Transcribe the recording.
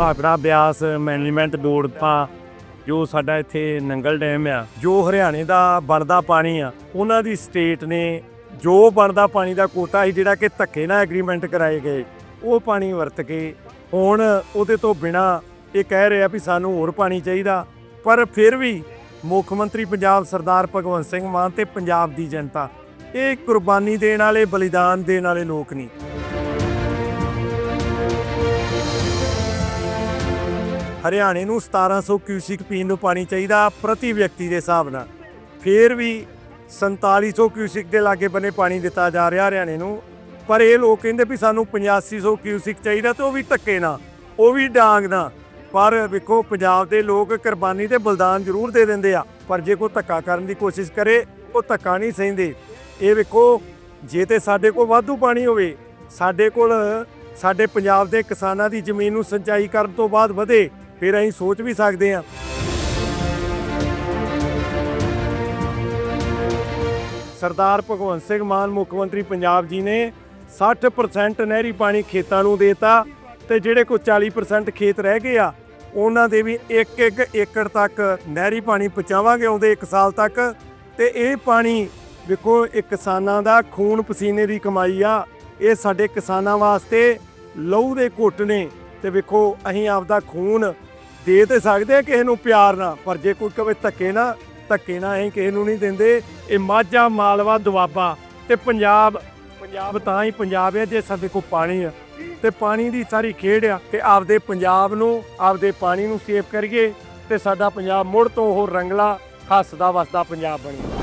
Bhakra Beas management board ਤਾਂ ਜੋ ਸਾਡਾ ਇੱਥੇ ਨੰਗਲ ਡੈਮ ਆ, ਜੋ ਹਰਿਆਣੇ ਦਾ ਬਣਦਾ ਪਾਣੀ ਆ, ਉਹਨਾਂ ਦੀ ਸਟੇਟ ਨੇ ਜੋ ਬਣਦਾ ਪਾਣੀ ਦਾ ਕੋਟਾ ਸੀ, ਜਿਹੜਾ ਕਿ ਧੱਕੇ ਨਾਲ ਐਗਰੀਮੈਂਟ ਕਰਾਏ ਗਏ, ਉਹ ਪਾਣੀ ਵਰਤ ਕੇ ਹੁਣ ਉਹਦੇ ਤੋਂ ਬਿਨਾ ਇਹ ਕਹਿ ਰਿਹਾ ਵੀ ਸਾਨੂੰ ਹੋਰ ਪਾਣੀ ਚਾਹੀਦਾ। ਪਰ ਫਿਰ ਵੀ ਮੁੱਖ ਮੰਤਰੀ ਪੰਜਾਬ ਸਰਦਾਰ ਭਗਵੰਤ ਸਿੰਘ ਮਾਨ ਤੇ ਪੰਜਾਬ ਦੀ ਜਨਤਾ, ਇਹ ਕੁਰਬਾਨੀ ਦੇਣ ਵਾਲੇ, ਬਲੀਦਾਨ ਦੇਣ ਵਾਲੇ ਲੋਕ ਨਹੀਂ। ਹਰਿਆਣੇ ਨੂੰ 1700 ਕਿਊਸਿਕ ਪੀਣ ਨੂੰ ਪਾਣੀ ਚਾਹੀਦਾ ਪ੍ਰਤੀ ਵਿਅਕਤੀ ਦੇ ਹਿਸਾਬ ਨਾਲ। ਫੇਰ ਵੀ 4700 ਕਿਊਸਿਕ ਦੇ ਲਾਗੇ ਬੰਨੇ ਪਾਣੀ ਦਿੱਤਾ ਜਾ ਰਿਹਾ ਹਰਿਆਣੇ ਨੂੰ। ਪਰ ਇਹ ਲੋਕ ਕਹਿੰਦੇ ਵੀ ਸਾਨੂੰ 8500 ਕਿਊਸਿਕ ਚਾਹੀਦਾ ਤੇ ਉਹ ਵੀ ਧੱਕੇ ਨਾਲ, ਉਹ ਵੀ ਡਾਂਗ ਨਾਲ। ਪਰ ਵੇਖੋ, ਪੰਜਾਬ ਦੇ ਲੋਕ ਕੁਰਬਾਨੀ ਤੇ ਬਲਿਦਾਨ ਜ਼ਰੂਰ ਦੇ ਦਿੰਦੇ ਆ। ਪਰ ਜੇ ਕੋਈ ਧੱਕਾ ਕਰਨ ਦੀ ਕੋਸ਼ਿਸ਼ ਕਰੇ, ਉਹ ਧੱਕਾ ਨਹੀਂ ਸਹਿੰਦੇ। ਇਹ ਵੇਖੋ, ਜੇ ਤੇ ਸਾਡੇ ਕੋਲ ਵਾਧੂ ਪਾਣੀ ਹੋਵੇ, ਸਾਡੇ ਕੋਲ, ਸਾਡੇ ਪੰਜਾਬ ਦੇ ਕਿਸਾਨਾਂ ਦੀ ਜ਼ਮੀਨ ਨੂੰ ਸਿੰਚਾਈ ਕਰਨ ਤੋਂ ਬਾਅਦ ਵਧੇ ਫਿਰ ਅਸੀਂ ਸੋਚ ਵੀ ਸਕਦੇ ਹਾਂ। ਸਰਦਾਰ ਭਗਵੰਤ ਸਿੰਘ ਮਾਨ, ਮੁੱਖ ਮੰਤਰੀ ਪੰਜਾਬ ਜੀ ਨੇ 60% ਨਹਿਰੀ ਪਾਣੀ ਖੇਤਾਂ ਨੂੰ ਦੇਤਾ ਤੇ ਜਿਹੜੇ ਕੋਈ 40% ਖੇਤ ਰਹਿ ਗਏ ਆ, ਉਹਨਾਂ ਦੇ ਵੀ ਇੱਕ ਇੱਕ ਏਕੜ ਤੱਕ ਨਹਿਰੀ ਪਾਣੀ ਪਹੁੰਚਾਵਾਂਗੇ ਆਉਂਦੇ 1 ਸਾਲ ਤੱਕ ਤੇ ਇਹ ਪਾਣੀ ਵੇਖੋ, ਇਹ ਕਿਸਾਨਾਂ ਦਾ ਖੂਨ ਪਸੀਨੇ ਦੀ ਕਮਾਈ ਆ। ਇਹ ਸਾਡੇ ਕਿਸਾਨਾਂ ਵਾਸਤੇ ਲਹੂ ਦੇ ਘੁੱਟ ਨੇ ਤੇ ਵੇਖੋ, ਅਸੀਂ ਆਪਦਾ ਖੂਨ ਦੇ ਤੇ ਸਕਦੇ ਆ ਕਿਸੇ ਨੂੰ ਪਿਆਰ ਨਾਲ, ਪਰ ਜੇ ਕੋਈ ਕਵੇ ਧੱਕੇ ਨਾ ਧੱਕੇ ਨਾ ਅਸੀਂ ਕਿਸੇ ਨੂੰ ਨਹੀਂ ਦਿੰਦੇ। ਇਹ ਮਾਝਾ, ਮਾਲਵਾ, ਦੁਆਬਾ ਤੇ ਪੰਜਾਬ ਪੰਜਾਬ ਤਾਂ ਹੀ ਪੰਜਾਬ ਹੈ ਜੇ ਸਾਡੇ ਕੋਲ ਪਾਣੀ ਆ। ਤੇ ਪਾਣੀ ਦੀ ਸਾਰੀ ਖੇਡ ਆ ਕਿ ਆਪਦੇ ਪੰਜਾਬ ਨੂੰ, ਆਪਦੇ ਪਾਣੀ ਨੂੰ ਸੇਵ ਕਰੀਏ ਤੇ ਸਾਡਾ ਪੰਜਾਬ ਮੁੜ ਤੋਂ ਉਹ ਰੰਗਲਾ ਹੱਸਦਾ ਵਸਦਾ ਪੰਜਾਬ ਬਣੇ।